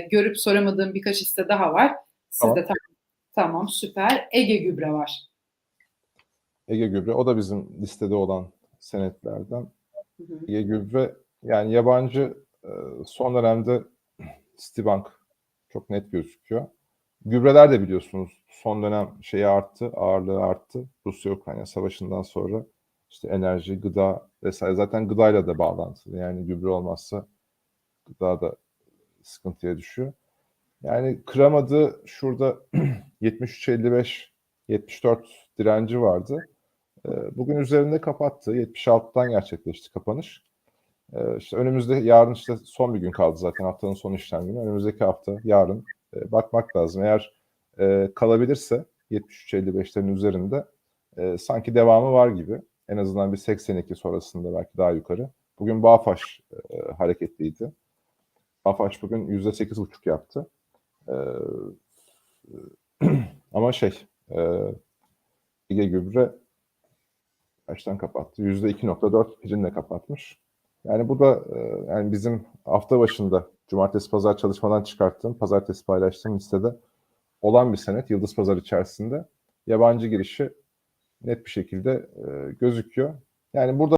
görüp soramadığım birkaç hisse daha var. Sizde Tamam. tamam. tamam süper. Ege Gübre var. Ege Gübre o da bizim listede olan senetlerden. Hı hı. Ege Gübre yani yabancı e, son dönemde Citibank çok net gözüküyor. Gübreler de biliyorsunuz son dönem şeyi arttı, ağırlığı arttı. Rusya-Ukrayna savaşından sonra işte enerji, gıda vesaire zaten gıdayla da bağlantılı. Yani gübre olmazsa gıda da sıkıntıya düşüyor. Yani kıramadı şurada 73.55 74 direnci vardı. Ee, Bugün üzerinde kapattı. 76'dan gerçekleşti kapanış. Ee, İşte önümüzde yarın işte son bir gün kaldı zaten haftanın son işlem günü. Önümüzdeki hafta yarın e, bakmak lazım. Eğer e, kalabilirse 73.55'lerin üzerinde e, sanki devamı var gibi. En azından bir 82 sonrasında belki daha yukarı. Bugün Bağfaş hareketliydi. Bağfaş bugün %8,5 yaptı. Ee, ama şey e, Ege Gübre kaçtan kapattı? %2.4 primle kapatmış. Yani bu da e, yani bizim hafta başında cumartesi pazar çalışmadan çıkarttığım, pazartesi paylaştığım listede olan bir senet Yıldız Pazar içerisinde yabancı girişi net bir şekilde e, gözüküyor. Yani burada